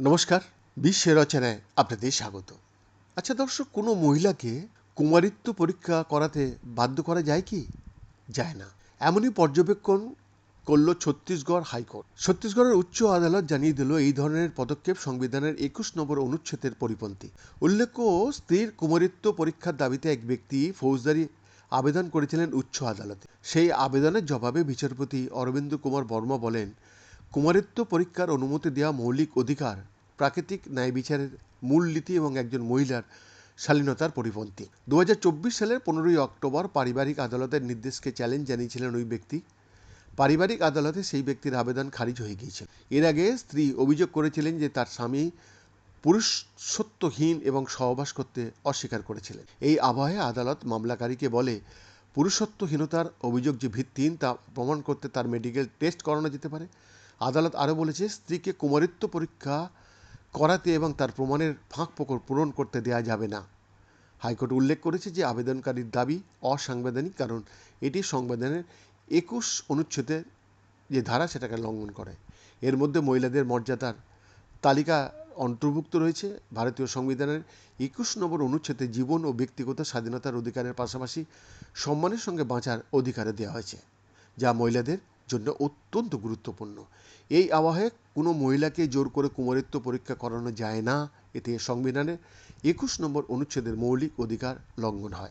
নমস্কার, বিশ্বের রচনায় আপনাদের স্বাগত। আচ্ছা দর্শক, কোনো মহিলাকে কুমারিত্ব পরীক্ষা করাতে বাধ্য করা যায় কি? যায় না। এমনই পর্যবেক্ষণ করল ছত্তিশগড় হাইকোর্ট। ছত্তিশগড়ের উচ্চ আদালত জানিয়ে দিল, এই ধরনের পদক্ষেপ সংবিধানের একুশ নম্বর অনুচ্ছেদের পরিপন্থী। উল্লেখ্য, স্ত্রীর কুমারিত্ব পরীক্ষার দাবিতে এক ব্যক্তি ফৌজদারি আবেদন করেছিলেন উচ্চ আদালতে। সেই আবেদনের জবাবে বিচারপতি অরবিন্দ কুমার বর্মা বলেন, কুমারিত্ব পরীক্ষার অনুমতি দেওয়া মৌলিক অধিকার, প্রাকৃতিক ন্যায় বিচারের মূলনীতি এবং একজন মহিলার শালীনতার পরিপন্থী। দু হাজার চব্বিশ সালের পনেরোই অক্টোবর পারিবারিক আদালতের নির্দেশকে চ্যালেঞ্জ জানিয়েছিলেন ওই ব্যক্তি। পারিবারিক আদালতে সেই ব্যক্তির আবেদন খারিজ হয়ে গিয়েছে এর আগে স্ত্রী অভিযোগ করেছিলেন যে তার স্বামী পুরুষত্বহীন এবং সহবাস করতে অস্বীকার করেছিলেন। এই আবহে আদালত মামলাকারীকে বলে, পুরুষত্বহীনতার অভিযোগ যে ভিত্তিহীন তা প্রমাণ করতে তার মেডিকেল টেস্ট করানো যেতে পারে। আদালত আরও বলেছে, স্ত্রীকে কুমারিত্ব পরীক্ষা করাতে এবং তার প্রমাণের ফাঁক ফোকর পূরণ করতে দেয়া যাবে না। হাইকোর্ট উল্লেখ করেছে যে আবেদনকারীর দাবি অসাংবিধানিক, কারণ এটি সংবিধানের একুশ অনুচ্ছেদের যে ধারা সেটাকে লঙ্ঘন করে। এর মধ্যে মহিলাদের মর্যাদার তালিকা অন্তর্ভুক্ত রয়েছে ভারতীয় সংবিধানের একুশ নম্বর অনুচ্ছেদে জীবন ও ব্যক্তিগত স্বাধীনতার অধিকারের পাশাপাশি সম্মানের সঙ্গে বাঁচার অধিকারে দেওয়া হয়েছে, যা মহিলাদের জন্য অত্যন্ত গুরুত্বপূর্ণ। এই আবহে কোনো মহিলাকে জোর করে কুমারিত্ব পরীক্ষা করানো যায় না। এতে সংবিধানের একুশ নম্বর অনুচ্ছেদের মৌলিক অধিকার লঙ্ঘন হয়।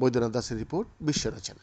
বৈদ্যনাথ দাসের রিপোর্ট বিশ্ব রচনা।